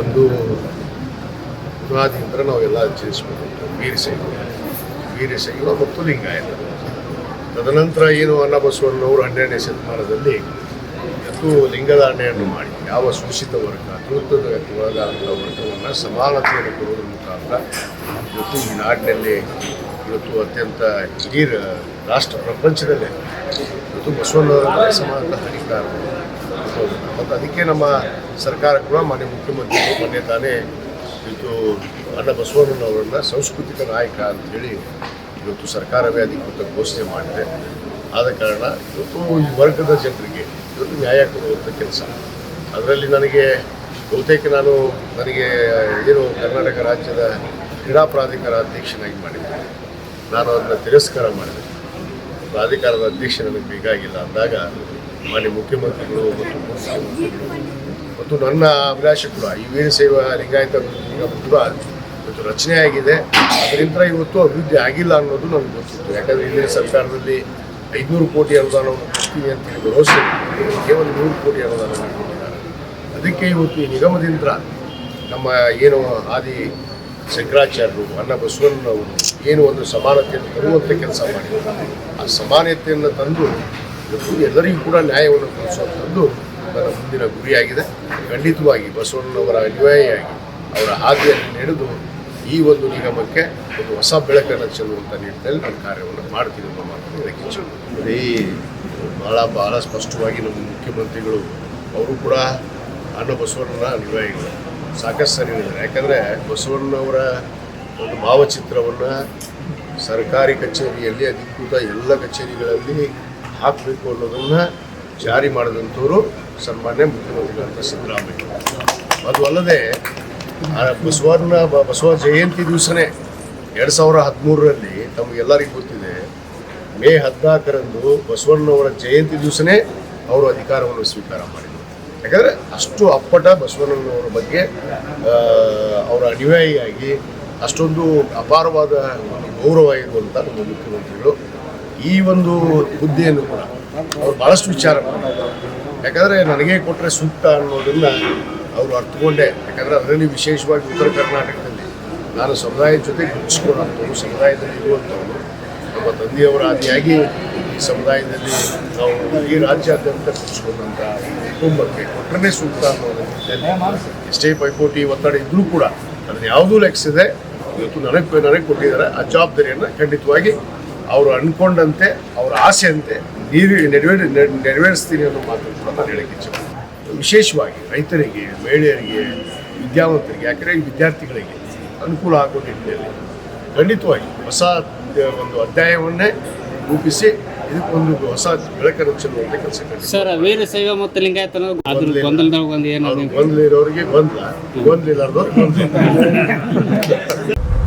ಒಂದು ಬುನಾದಿಯಿಂದ ನಾವೆಲ್ಲ ಜನಿಸ್ಬೇಕು ವೀರಶೈವ ವೀರಶೈವ ಮತ್ತು ಲಿಂಗಾಯತ ತದನಂತರ ಏನು ಅನ್ನಬಸವಣ್ಣವರು ಹನ್ನೆರಡನೇ ಶತಮಾನದಲ್ಲಿ ಎದ್ದು ಲಿಂಗಧಾರಣೆಯನ್ನು ಮಾಡಿ, ಯಾವ ಶೋಷಿತ ವರ್ಗ ಅತೃತ್ವದ ಒಳಗಾದಂಥ ವರ್ಗವನ್ನು ಸಮಾನತೆಯನ್ನು ಕೊಡುವುದರ ಮುಖಾಂತರ ಇವತ್ತು ಈ ನಾಡಿನಲ್ಲಿ ಇವತ್ತು ಅತ್ಯಂತ ಹಿರಿಯ ರಾಷ್ಟ್ರ ಪ್ರಪಂಚದಲ್ಲೇ. ಬಸವಣ್ಣ ಸಮಾನದ ಹರಿಕಾರ ಮತ್ತು ಅದಕ್ಕೆ ನಮ್ಮ ಸರ್ಕಾರ ಕೂಡ ಮಾನ್ಯ ಮುಖ್ಯಮಂತ್ರಿಗಳು ಮೊನ್ನೆ ತಾನೇ ಇವತ್ತು ಅಣ್ಣ ಬಸವಣ್ಣನವರನ್ನ ಸಾಂಸ್ಕೃತಿಕ ನಾಯಕ ಅಂತೇಳಿ ಇವತ್ತು ಸರ್ಕಾರವೇ ಅಧಿಕೃತ ಘೋಷಣೆ ಮಾಡಿದೆ. ಆದ ಕಾರಣ ಇವತ್ತು ಈ ವರ್ಗದ ಜನರಿಗೆ ಇವತ್ತು ನ್ಯಾಯ ಕೊಡುವಂಥ ಕೆಲಸ. ಅದರಲ್ಲಿ ನನಗೆ ಬಹುತೇಕ ನಾನು ನನಗೆ ಏನು ಕರ್ನಾಟಕ ರಾಜ್ಯದ ಕ್ರೀಡಾ ಪ್ರಾಧಿಕಾರ ಅಧ್ಯಕ್ಷನಾಗಿ ಮಾಡಿದ್ದೆ ನಾನು ಅದನ್ನು ತಿರಸ್ಕಾರ ಮಾಡಿದೆ. ಪ್ರಾಧಿಕಾರದ ಅಧ್ಯಕ್ಷ ನನಗೆ ಬೇಕಾಗಿಲ್ಲ ಅಂದಾಗ ಮಾನ್ಯ ಮುಖ್ಯಮಂತ್ರಿಗಳು ಮತ್ತು ನನ್ನ ಅಭಿಲಾಷೆ ಕೂಡ ಈ ಸೇವಾ ಲಿಂಗಾಯತ ಕೂಡ ಇವತ್ತು ರಚನೆ ಆಗಿದೆ. ಅದರಿಂದ ಇವತ್ತು ಅಭಿವೃದ್ಧಿ ಆಗಿಲ್ಲ ಅನ್ನೋದು ನನಗೆ ಗೊತ್ತಿತ್ತು. ಯಾಕಂದರೆ ಹಿಂದಿನ ಸರ್ಕಾರದಲ್ಲಿ ಐದುನೂರು ಕೋಟಿ ಅನುದಾನವನ್ನು ಕೊಡ್ತೀನಿ ಅಂತೇಳಿ ಭರವಸೆ ಕೇವಲ ನೂರು ಕೋಟಿ ಅನುದಾನ ಮಾಡಿಕೊಂಡಿದ್ದಾರೆ ಅದಕ್ಕೆ ಇವತ್ತು ಈ ನಿಗಮದಿಂದ ನಮ್ಮ ಏನು ಆದಿ ಶಂಕರಾಚಾರ್ಯರು ಅನ್ನ ಬಸವಣ್ಣನವರು ಏನು ಒಂದು ಸಮಾನತೆಯನ್ನು ತರುವಂಥ ಕೆಲಸ ಮಾಡಿ. ಆ ಸಮಾನತೆಯನ್ನು ತಂದು ಎಲ್ಲರಿಗೂ ಕೂಡ ನ್ಯಾಯವನ್ನು ಕೊಡಿಸುವಂಥದ್ದು ನನ್ನ ಮುಂದಿನ ಗುರಿಯಾಗಿದೆ. ಖಂಡಿತವಾಗಿ ಬಸವಣ್ಣನವರ ಅನುಯಾಯಿಯಾಗಿ ಅವರ ಹಾದಿಯಲ್ಲಿ ನಡೆದು ಈ ಒಂದು ನಿಗಮಕ್ಕೆ ಒಂದು ಹೊಸ ಬೆಳಕನ್ನು ಚೆಲ್ಲುವಂಥ ನಿಟ್ಟಿನಲ್ಲಿ ನಾನು ಕಾರ್ಯವನ್ನು ಮಾಡ್ತೀನಿ ಅನ್ನೋ ಮಾತನ್ನು ಇದಕ್ಕೆ ಈ ಭಾಳ ಭಾಳ ಸ್ಪಷ್ಟವಾಗಿ ನಮ್ಮ ಮುಖ್ಯಮಂತ್ರಿಗಳು ಅವರು ಕೂಡ ಅನ್ನ ಬಸವಣ್ಣನ ಅನುಯಾಯಿಗಳು. ಸಾಕಷ್ಟು ಸರಿ ಹೇಳಿದ್ದಾರೆ. ಯಾಕಂದರೆ ಬಸವಣ್ಣನವರ ಒಂದು ಭಾವಚಿತ್ರವನ್ನು ಸರ್ಕಾರಿ ಕಚೇರಿಯಲ್ಲಿ ಅಧಿಕೃತ ಎಲ್ಲ ಕಚೇರಿಗಳಲ್ಲಿ ಹಾಕಬೇಕು ಅನ್ನೋದನ್ನು ಜಾರಿ ಮಾಡಿದಂಥವರು ಸನ್ಮಾನ್ಯ ಮುಖ್ಯಮಂತ್ರಿಗಳಂತ ಸಿದ್ದರಾಮಯ್ಯ. ಅದು ಅಲ್ಲದೆ, ಆ ಬಸವಣ್ಣ, ಬಸವ ಜಯಂತಿ ದಿವಸನೇ ಎರಡು ಸಾವಿರ ಹದಿಮೂರರಲ್ಲಿ ತಮಗೆಲ್ಲರಿಗೂ ಗೊತ್ತಿದೆ, ಮೇ ಹದಿನಾಲ್ಕರಂದು ಬಸವಣ್ಣನವರ ಜಯಂತಿ ದಿವಸನೇ ಅವರು ಅಧಿಕಾರವನ್ನು ಸ್ವೀಕಾರ ಮಾಡಿದರು. ಯಾಕಂದರೆ ಅಷ್ಟು ಅಪ್ಪಟ ಬಸವಣ್ಣನವರ ಬಗ್ಗೆ ಅವರ ಅನುಯಾಯಿಯಾಗಿ ಅಷ್ಟೊಂದು ಅಪಾರವಾದ ಒಂದು ಗೌರವ ಇರುವಂಥ ನಮ್ಮ ಮುಖ್ಯಮಂತ್ರಿಗಳು ಈ ಒಂದು ಹುದ್ದೆಯನ್ನು ಕೂಡ ಅವರು ಭಾಳಷ್ಟು ವಿಚಾರ ಯಾಕಂದರೆ ನನಗೆ ಕೊಟ್ಟರೆ ಸೂಕ್ತ ಅನ್ನೋದನ್ನು ಅವರು ಅರ್ಥಕೊಂಡೆ ಯಾಕಂದರೆ ಅದರಲ್ಲಿ ವಿಶೇಷವಾಗಿ ಉತ್ತರ ಕರ್ನಾಟಕದಲ್ಲಿ ನಾನು ಸಮುದಾಯದ ಜೊತೆ ಗುರುತಿಸ್ಕೊಳ್ಳೋಂಥವ್ರು ಸಮುದಾಯದಲ್ಲಿ ಇರುವಂಥವ್ರು, ನಮ್ಮ ತಂದೆಯವರ ಆದಿಯಾಗಿ ಈ ಸಮುದಾಯದಲ್ಲಿ ನಾವು ಈ ರಾಜ್ಯಾದ್ಯಂತ ಗುರುತಿಸ್ಕೊಂಡಂಥ ಕುಟುಂಬಕ್ಕೆ ಕೊಟ್ಟರೆ ಸೂಕ್ತ ಅನ್ನೋದನ್ನು ಎಷ್ಟೇ ಪೈಪೋಟಿ ಒತ್ತಡ ಇದ್ದರೂ ಕೂಡ ಅದನ್ನ ಯಾವುದೂ ಲೆಕ್ಸಿದೆ. ಇವತ್ತು ನನಗೆ ನನಗೆ ಕೊಟ್ಟಿದ್ದಾರೆ. ಆ ಜವಾಬ್ದಾರಿಯನ್ನು ಖಂಡಿತವಾಗಿ ಅವರು ಅನ್ಕೊಂಡಂತೆ, ಅವರ ಆಸೆಯಂತೆ ನೀರು ನೆರವೇರಿ ನೆರವೇರಿಸ್ತೀನಿ ಅನ್ನೋ ಮಾತು ಕೂಡ ನಾನು ಹೇಳಕ್ಕೆ ಇಚ್ಛೆ ವಿಶೇಷವಾಗಿ ರೈತರಿಗೆ, ಮಹಿಳೆಯರಿಗೆ, ವಿದ್ಯಾವಂತರಿಗೆ, ಯಾಕೆಂದರೆ ವಿದ್ಯಾರ್ಥಿಗಳಿಗೆ ಅನುಕೂಲ ಆಗೋ ನಿಟ್ಟಿನಲ್ಲಿ ಖಂಡಿತವಾಗಿ ಹೊಸ ಒಂದು ಅಧ್ಯಾಯವನ್ನೇ ರೂಪಿಸಿ ಇದಕ್ಕೊಂದು ಹೊಸ ಬೆಳಕನ್ನು ಚೆಲ್ಲುವಂತ ಕೆಲಸ ಸರ್ ವೀರ ಶೈವ ಮತ್ತು ಲಿಂಗಾಯತ ಅದ್ರ ಗೊಂದಲದಾಗ ಒಂದು ಏನು ಗೊಂದಲ ಇರೋರಿಗೆ ಗೊಂದಲ ಗೊಂದಲ ಗೊಂದಲ